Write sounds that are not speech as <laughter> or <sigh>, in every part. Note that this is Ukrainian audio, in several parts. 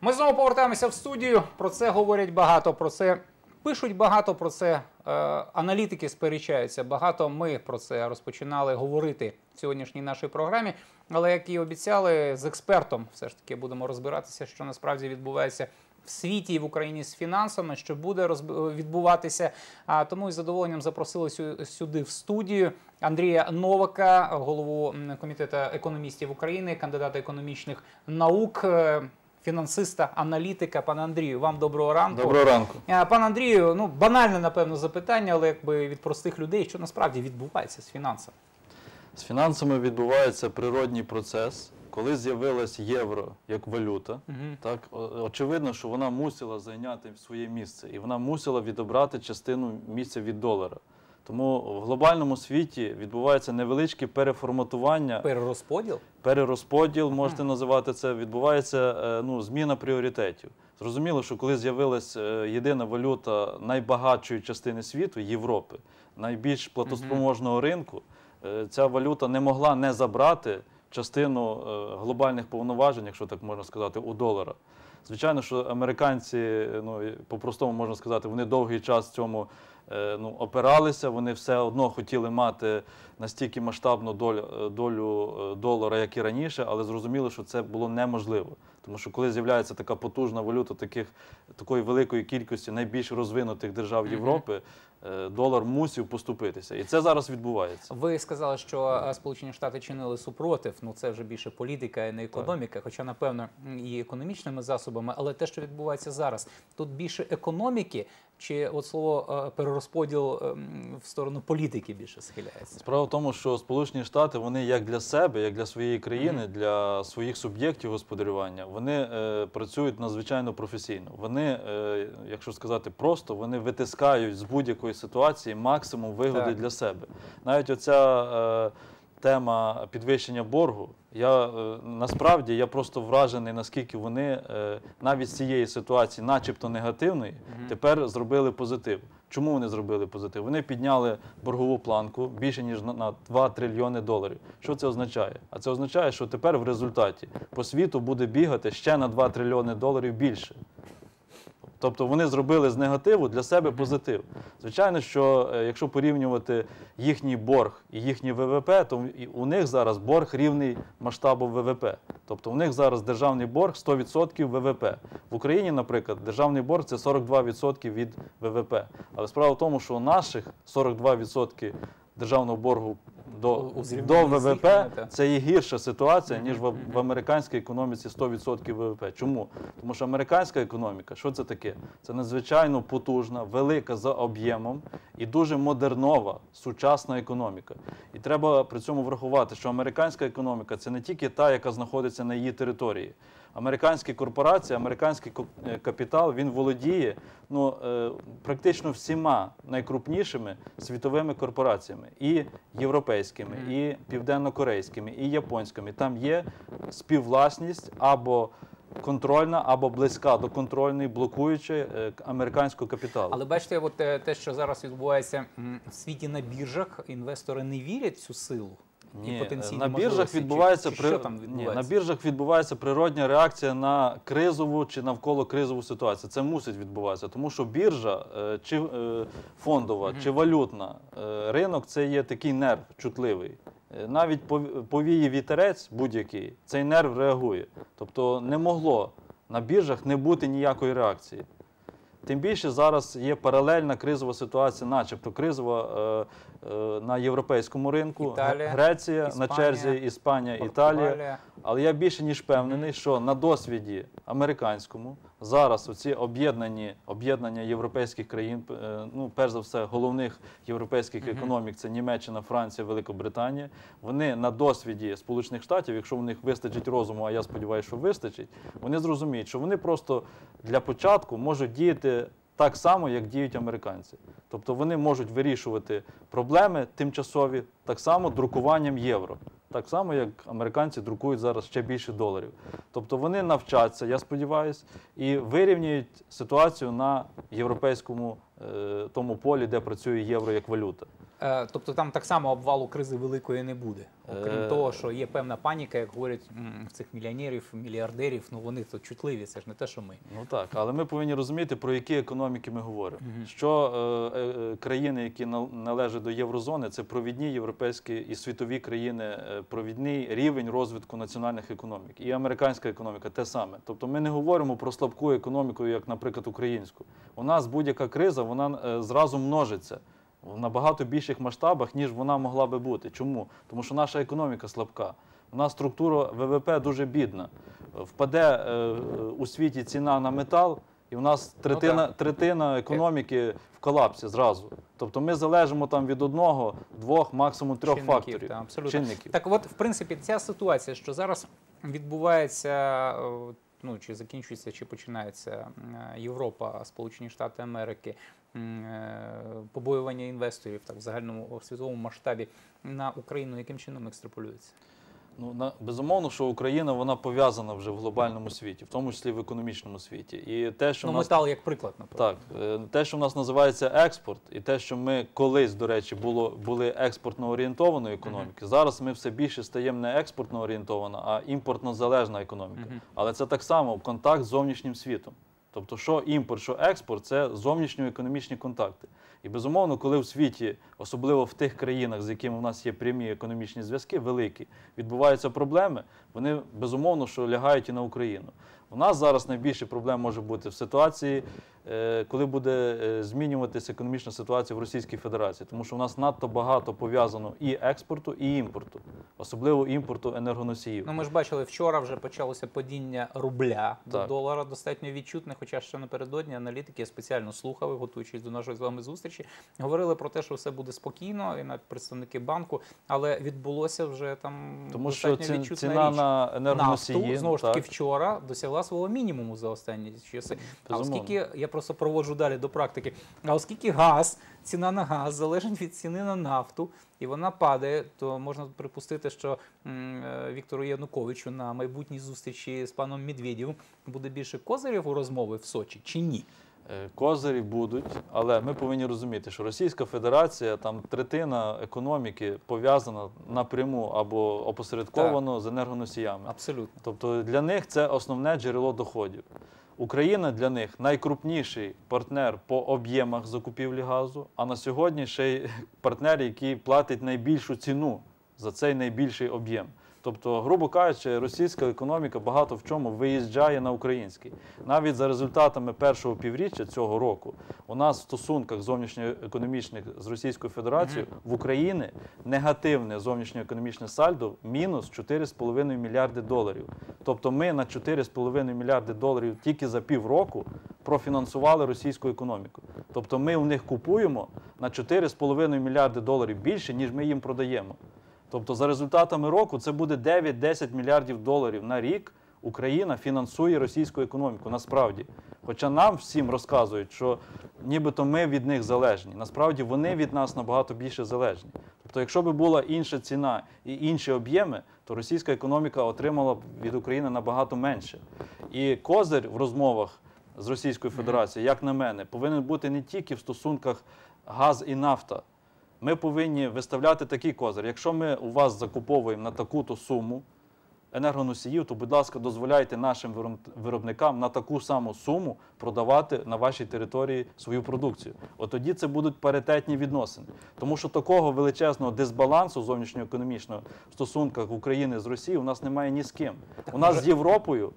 Ми знову повертаємося в студію. Про це говорять багато. Про це пишуть багато. Про це е, аналітики сперечаються. Багато ми про це розпочинали говорити в сьогоднішній нашій програмі. Але як і обіцяли, з експертом все ж таки будемо розбиратися, що насправді відбувається. В світі і в Україні з фінансами, що буде відбуватися. А тому із задоволенням запросили сю- сюди в студію Андрія Новака, голову комітету економістів України, кандидата економічних наук, е, фінансиста, аналітика. Пане Андрію, вам доброго ранку. Доброго ранку. Е, Пане Андрію, ну банальне напевно запитання, але якби від простих людей, що насправді відбувається з фінансами. З фінансами відбувається природній процес. Коли з'явилось євро як валюта, Мгм. так очевидно, що вона мусила зайняти своє місце, і вона мусила відобрати частину місця від долара. Тому в глобальному світі відбувається невеличке переформатування, Перерозподіл. перерозподіл, можете називати це. Відбувається е, ну, зміна пріоритетів. Зрозуміло, що коли з'явилась е, єдина валюта найбагатшої частини світу Європи, найбільш платоспроможного ринку, е, ця валюта не могла не забрати частину глобальних повноважень, якщо так можна сказати, у долара. Звичайно, що американці, ну по-простому можна сказати, вони довгий час в цьому ну, опиралися, вони все одно хотіли мати настільки масштабну долю, е, долю е, долара, як і раніше, але зрозуміло, що це було неможливо. Тому що коли з'являється така потужна валюта таких, такої великої кількості найбільш розвинутих держав Європи, е, долар мусів поступитися. І це зараз відбувається. Ви сказали, що е, Сполучені Штати чинили супротив. Ну це вже більше політика і не економіка, хоча напевно і економічними засобами. Але те, що відбувається зараз, тут більше економіки, чи от слово е, перерозподіл ем, в сторону політики більше схиляється. Справа в тому, що Сполучені Штати вони як для себе, як для своєї країни, для своїх суб'єктів господарювання, вони е, працюють надзвичайно професійно. Вони, е, якщо сказати просто, вони витискають з будь-якої ситуації максимум вигоди Так. для себе. Навіть оця е, тема підвищення боргу. Я е, насправді я просто вражений, наскільки вони е, навіть з цієї ситуації, начебто негативної, тепер зробили позитив. Чому вони зробили позитив? Вони підняли боргову планку більше ніж на- на 2 трильйони доларів. Що це означає? А це означає, що тепер в результаті по світу буде бігати ще на 2 трильйони доларів більше. Тобто вони зробили з негативу для себе позитив. Звичайно, що е, якщо порівнювати їхній борг і їхній ВВП, то у них зараз борг рівний масштабу ВВП. Тобто у них зараз державний борг 100% ВВП. В Україні, наприклад, державний борг це 42% від ВВП. Але справа в тому, що у наших 42% державного боргу до, У- до ВВП це є гірша ситуація, ніж в, в американській економіці 100% ВВП. Чому? Тому що американська економіка, що це таке? Це надзвичайно потужна, велика за об'ємом і дуже модернова, сучасна економіка. І треба при цьому врахувати, що американська економіка це не тільки та, яка знаходиться на її території. Американські корпорації, американський е, капітал він володіє ну, е, практично всіма найкрупнішими світовими корпораціями, і європейськими, і південно-корейськими, і японськими. Там є співвласність або контрольна, або близька до контрольної, блокуючої е, американського капіталу. Але бачите, от те, що зараз відбувається в світі на біржах, інвестори не вірять в цю силу. І потенційні на біржах можливості? Чи- відбувається чи що там Ні, на біржах відбувається природня реакція на кризову чи навколо кризову ситуацію. Це мусить відбуватися, тому що біржа, е, чи е, фондова, чи валютна е, ринок це є такий нерв чутливий. Навіть пов- повіє вітерець будь-який, цей нерв реагує. Тобто не могло на біржах не бути ніякої реакції. Тим більше зараз є паралельна кризова ситуація, начебто кризова на європейському ринку. Італія, Греція на черзі, Іспанія, Італія. Але я більше ніж впевнений, що на досвіді американському зараз оці об'єднані об'єднання європейських країн, е, ну перш за все, головних європейських економік це Німеччина, Франція, Великобританія. Вони на досвіді Сполучених Штатів, якщо в них вистачить розуму, а я сподіваюся, що вистачить, вони зрозуміють, що вони просто для початку можуть діяти. Так само, як діють американці. Тобто вони можуть вирішувати проблеми тимчасові так само друкуванням євро. Так само, як американці друкують зараз ще більше доларів. Тобто вони навчаться, я сподіваюся, і вирівнюють ситуацію на європейському е, тому полі, де працює євро як валюта. Е, Тобто там так само обвалу кризи великої не буде. Окрім Е, того, що є певна паніка, як говорять в цих мільйонерів, мільярдерів, ну вони то чутливі, це ж не те, що ми. Ну так, але ми повинні розуміти, про які економіки ми говоримо. Що е, е, країни, які належать до єврозони, це провідні європейські і світові країни, е, провідний рівень розвитку національних економік. І американська економіка те саме. Тобто ми не говоримо про слабку економіку, як, наприклад, українську. У нас будь-яка криза вона е, зразу множиться. В набагато більших масштабах, ніж вона могла би бути. Чому? Тому що наша економіка слабка. У нас структура ВВП дуже бідна. Впаде е, у світі ціна на метал, і у нас третина, так. третина економіки в колапсі зразу. Тобто ми залежимо там від одного, двох, максимум трьох Чинників, факторів. та, абсолютно. Чинників. Так, от, в принципі, ця ситуація, що зараз відбувається, е, ну чи закінчується, чи починається е, Європа, Сполучені Штати Америки, е, побоювання інвесторів так в загальному світовому масштабі на Україну, яким чином екстраполюється? Ну, на, безумовно, що Україна вона пов'язана вже в глобальному світі, в тому числі в економічному світі. І те, що ну, нас метал як приклад, наприклад. Так, е, те, що в нас називається експорт, і те, що ми колись, до речі, було, були експортно орієнтованою економікою, зараз ми все більше стаємо не експортно орієнтована, а імпортно залежна економіка. Мгм. Але це так само контакт з зовнішнім світом. Тобто, що імпорт, що експорт це зовнішньоекономічні контакти. І безумовно, коли в світі, особливо в тих країнах, з якими в нас є прямі економічні зв'язки, великі, відбуваються проблеми, вони безумовно що лягають і на Україну. У нас зараз найбільше проблем може бути в ситуації, е, коли буде е, змінюватися економічна ситуація в Російській Федерації, тому що у нас надто багато пов'язано і експорту, і імпорту, особливо імпорту енергоносіїв. Ну, ми ж бачили, вчора вже почалося падіння рубля до Так. долара, достатньо відчутне. Хоча ще напередодні аналітики я спеціально слухав, готуючись до нашої з вами зустрічі, говорили про те, що все буде спокійно, і навіть представники банку, але відбулося вже там Тому що ці- ціна річ. на енергоносії Нафту, знову ж таки, вчора досягла свого мінімуму за останні часи. А оскільки я просто проводжу далі до практики, а оскільки газ, ціна на газ залежить від ціни на нафту, і вона падає, то можна припустити, що е, Віктору Януковичу на майбутній зустрічі з паном Медведєвим буде більше козирів у розмови в Сочі чи ні? Е, Козирі будуть, але ми повинні розуміти, що Російська Федерація там третина економіки пов'язана напряму або опосередковано з енергоносіями. Абсолютно. Тобто для них це основне джерело доходів. Україна для них найкрупніший партнер по об'ємах закупівлі газу, а на сьогодні ще й партнер, який платить найбільшу ціну за цей найбільший об'єм. Тобто, грубо кажучи, російська економіка багато в чому виїжджає на український. Навіть за результатами першого півріччя цього року у нас в стосунках зовнішньоекономічних з Російською Федерацією в Україні негативне зовнішньоекономічне сальдо мінус 4,5 мільярди доларів. Тобто ми на 4,5 мільярди доларів тільки за півроку профінансували російську економіку. Тобто ми у них купуємо на 4,5 мільярди доларів більше, ніж ми їм продаємо. Тобто, за результатами року це буде 9-10 мільярдів доларів на рік. Україна фінансує російську економіку. Насправді, хоча нам всім розказують, що нібито ми від них залежні. Насправді вони від нас набагато більше залежні. Тобто, якщо б була інша ціна і інші об'єми, то російська економіка отримала б від України набагато менше. І козир в розмовах з Російською Федерацією, як на мене, повинен бути не тільки в стосунках газ і нафта. Ми повинні виставляти такий козир. Якщо ми у вас закуповуємо на таку-то суму енергоносіїв, то, будь ласка, дозволяйте нашим виробникам на таку саму суму продавати на вашій території свою продукцію. От тоді це будуть паритетні відносини. Тому що такого величезного дисбалансу зовнішньоекономічного в стосунках України з Росією у нас немає ні з ким. У нас з Європою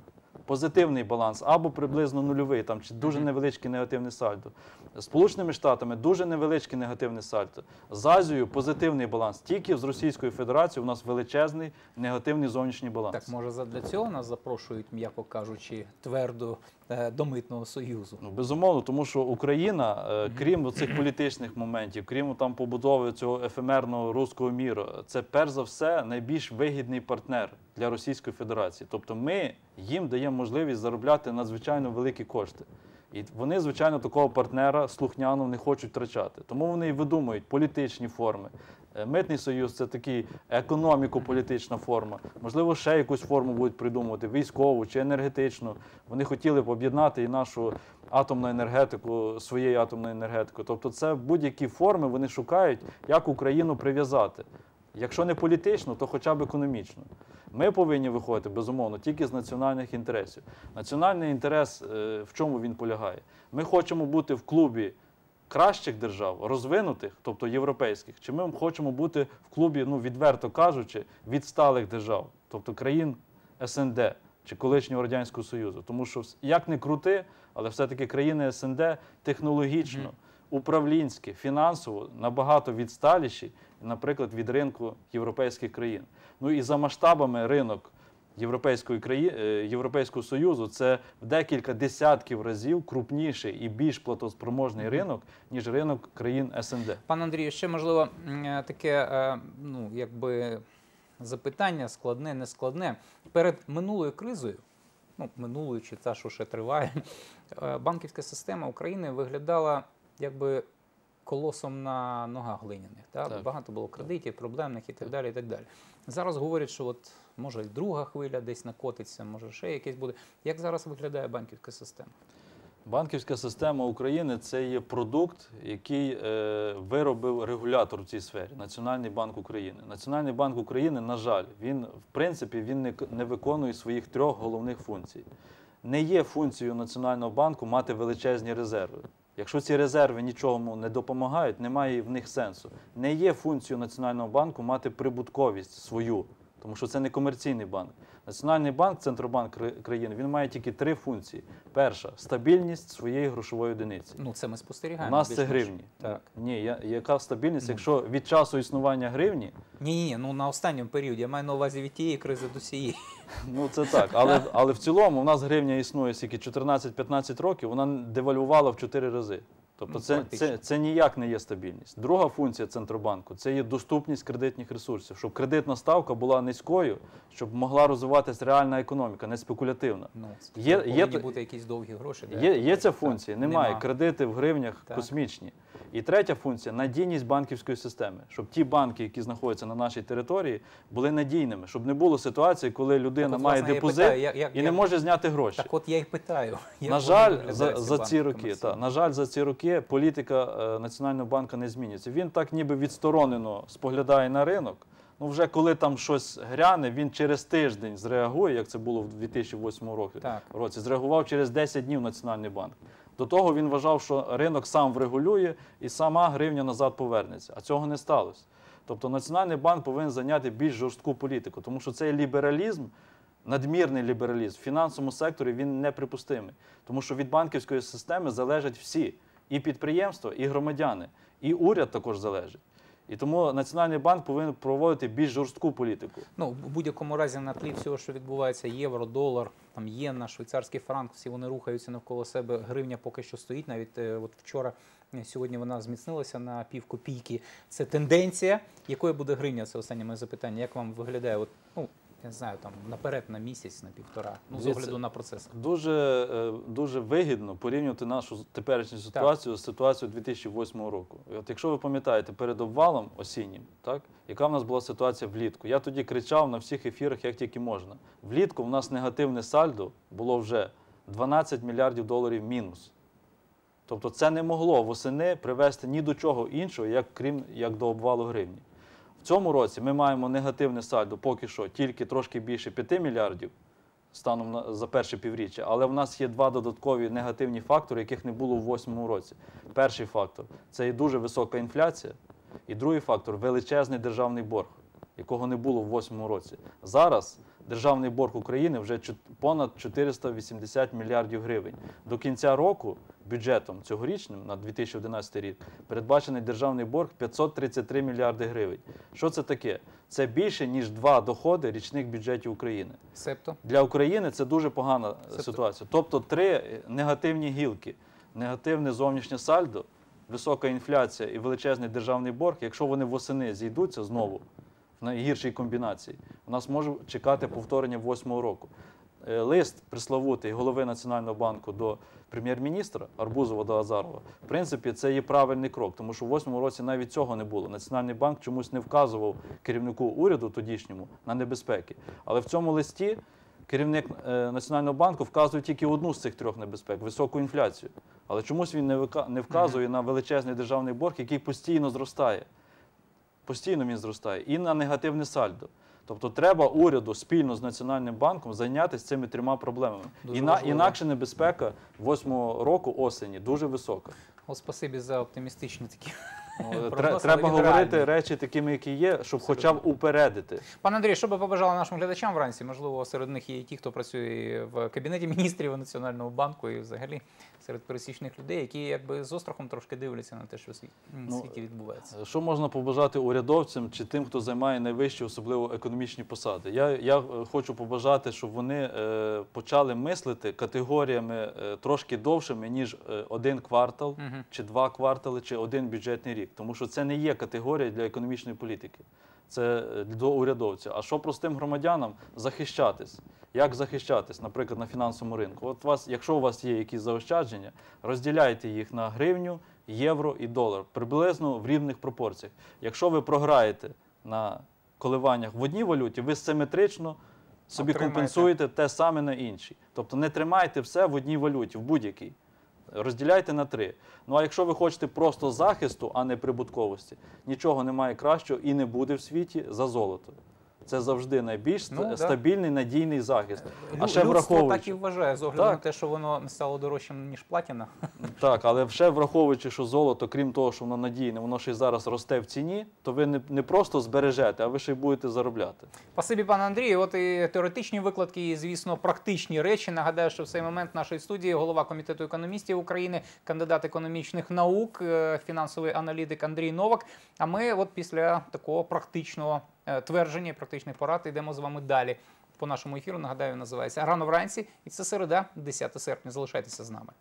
позитивний баланс або приблизно нульовий, там чи дуже невеличкий негативний сальдо. Сполученими Штатами дуже невеличкий негативний сальдо. З Азією позитивний баланс. Тільки з Російською Федерацією у нас величезний негативний зовнішній баланс. Так, може, задля цього нас запрошують, м'яко кажучи, твердо е, до митного союзу. Ну, безумовно, тому що Україна, е, крім цих політичних моментів, крім там побудови цього ефемерного руського міру, це перш за все найбільш вигідний партнер для Російської Федерації. Тобто ми їм даємо можливість заробляти надзвичайно великі кошти. І вони, звичайно, такого партнера слухняно не хочуть втрачати. Тому вони і видумують політичні форми, Е, Митний союз це такий економіко-політична форма. Можливо, ще якусь форму будуть придумувати, військову чи енергетичну. Вони хотіли б об'єднати і нашу атомну енергетику своєю атомною енергетикою. Тобто, це будь-які форми вони шукають, як Україну прив'язати. Якщо не політично, то хоча б економічно. Ми повинні виходити безумовно тільки з національних інтересів. Національний інтерес е, в чому він полягає? Ми хочемо бути в клубі кращих держав, розвинутих, тобто європейських, чи ми хочемо бути в клубі, ну відверто кажучи, відсталих держав, тобто країн СНД чи колишнього радянського союзу. Тому що як не крути, але все-таки країни СНД технологічно, управлінські, фінансово набагато відсталіші, наприклад, від ринку європейських країн. Ну і за масштабами ринок. Європейської краї... е, Європейського Союзу це в декілька десятків разів крупніший і більш платоспроможний ринок, ніж ринок країн СНД. Пан Андрію, ще можливо е, таке, е, ну якби запитання складне, не складне. Перед минулою кризою, ну минулою чи та, що ще триває, банківська система України виглядала якби колосом на ногах глиняних. Так? Так. Багато було кредитів, проблемних і так далі. І так далі. Зараз говорять, що от може друга хвиля десь накотиться, може ще якесь буде. Як зараз виглядає банківська система? Банківська система України це є продукт, який е, виробив регулятор в цій сфері Національний банк України. Національний банк України, на жаль, він в принципі він не, не виконує своїх трьох головних функцій. Не є функцією Національного банку мати величезні резерви. Якщо ці резерви нічому не допомагають, немає в них сенсу. Не є функцією Національного банку мати прибутковість свою, тому що це не комерційний банк. Національний банк, Центробанк країни, він має тільки три функції: перша стабільність своєї грошової одиниці. Ну це ми У нас це гривні. Так. Ні, я- яка стабільність, Ну. якщо від часу існування гривні, Ні, ні, ну на останньому періоді я маю на увазі від тієї кризи до цієї. <laughs> ну це так. Але, але в цілому у нас гривня існує скільки 14-15 років, вона девальвувала в 4 рази. Тобто Ну, це, це, це ніяк не є стабільність. Друга функція Центробанку це є доступність кредитних ресурсів, щоб кредитна ставка була низькою, щоб могла розвиватися реальна економіка, не спекулятивна. Ну, Є- є- бути якісь довгі гроші. Є, є ця функція, Так, немає. нема. Кредити в гривнях Так. космічні. І третя функція надійність банківської системи, щоб ті банки, які знаходяться на нашій території, були надійними, щоб не було ситуації, коли людина Так от, має власне, депозит питаю, як- як- і не як- може зняти гроші. Так от я і питаю. <laughs> на жаль, за, за ці роки, та, на жаль, за ці роки політика е, Національного банку не змінюється. Він так ніби відсторонено споглядає на ринок. Ну, вже коли там щось гряне, він через тиждень зреагує, як це було в 2008 році. Так. році. Зреагував через 10 днів Національний банк. До того він вважав, що ринок сам врегулює і сама гривня назад повернеться. А цього не сталося. Тобто Національний банк повинен зайняти більш жорстку політику, тому що цей лібералізм, надмірний лібералізм в фінансовому секторі він неприпустимий. Тому що від банківської системи залежать всі і підприємства, і громадяни, і уряд також залежить. І тому Національний банк повинен проводити більш жорстку політику. Ну, в будь-якому разі на тлі всього, що відбувається, євро, долар, там єна, швейцарський франк, всі вони рухаються навколо себе. Гривня поки що стоїть. Навіть е, от вчора, е, сьогодні вона зміцнилася на пів копійки. Це тенденція. Якою буде гривня? Це останнє моє запитання. Як вам виглядає? От, ну, я не знаю, там наперед, на місяць, на півтора. Ну, з огляду на процеси. Дуже, е, дуже вигідно порівнювати нашу теперішню ситуацію з ситуацією 2008 року. І от якщо ви пам'ятаєте, перед обвалом осіннім, так, яка в нас була ситуація влітку? Я тоді кричав на всіх ефірах, як тільки можна. Влітку в нас негативне сальдо було вже 12 мільярдів доларів мінус. Тобто це не могло восени привести ні до чого іншого, як крім як до обвалу гривні. В цьому році ми маємо негативне сальдо поки що тільки трошки більше 5 мільярдів станом на за перше півріччя, але в нас є два додаткові негативні фактори, яких не було в восьмому році. Перший фактор це і дуже висока інфляція, і другий фактор величезний державний борг, якого не було в восьмому році. Зараз державний борг України вже понад 480 мільярдів гривень. До кінця року бюджетом цьогорічним на 2011 рік передбачений державний борг 533 мільярди гривень. Що це таке? Це більше ніж два доходи річних бюджетів України. Септо. Для України це дуже погана е, Це- ситуація. Тобто три е, негативні гілки: негативне зовнішнє сальдо, висока інфляція і величезний державний борг. Якщо вони восени зійдуться знову найгіршій комбінації, у нас може чекати повторення восьмого року. е, лист пресловутий голови Національного банку до прем'єр-міністра Арбузова до Азарова, в принципі, це є правильний крок, тому що в восьмому році навіть цього не було. Національний банк чомусь не вказував керівнику уряду тодішньому на небезпеки. Але в цьому листі керівник е, Національного банку вказує тільки одну з цих трьох небезпек високу інфляцію. Але чомусь він не вказує на величезний державний борг, який постійно зростає. Постійно він зростає і на негативне сальдо. Тобто треба уряду спільно з Національним банком зайнятися цими трьома проблемами. Дуже Іна, важливо. інакше небезпека восьмого року осені дуже висока. О, спасибі за оптимістичні такі. Ну, тре- прогнози, Треба говорити реальний. речі такими, які є, щоб хоча б упередити. Пане Андрій, що би побажали нашим глядачам вранці? Можливо, серед них є і ті, хто працює в кабінеті міністрів Національного банку і взагалі серед пересічних людей, які якби з острахом трошки дивляться на те, що в світі, Ну, відбувається. Що можна побажати урядовцям чи тим, хто займає найвищі, особливо економічні посади? Я, я е, хочу побажати, щоб вони е, почали мислити категоріями е, трошки довшими, ніж один квартал, чи два квартали, чи один бюджетний рік. Тому що це не є категорія для економічної політики. Це е, до урядовців. А що простим громадянам захищатись? Як захищатись, наприклад, на фінансовому ринку? От вас, якщо у вас є якісь заощадження, розділяйте їх на гривню, євро і долар приблизно в рівних пропорціях. Якщо ви програєте на коливаннях в одній валюті, ви симетрично собі Отримаєте. компенсуєте те саме на іншій. Тобто не тримайте все в одній валюті, в будь-якій. Розділяйте на три. Ну а якщо ви хочете просто захисту, а не прибутковості, нічого немає кращого і не буде в світі за золото. Це завжди найбільш Ну, да. стабільний надійний захист. А ще враховуючи, так і вважає, з огляду Так. на те, що воно не стало дорожчим, ніж платіна. <laughs> Так, але ще враховуючи, що золото, крім того, що воно надійне, воно ще й зараз росте в ціні, то ви не, не просто збережете, а ви ще й будете заробляти. Спасибі, пане Андрію. От і теоретичні викладки, і, звісно, практичні речі. Нагадаю, що в цей момент нашої студії голова комітету економістів України, кандидат економічних наук, е, фінансовий аналітик Андрій Новак. А ми, от після такого практичного е, твердження і практичних порад, йдемо з вами далі. По нашому ефіру нагадаю, називається Рано вранці, і це середа, 10 серпня. Залишайтеся з нами.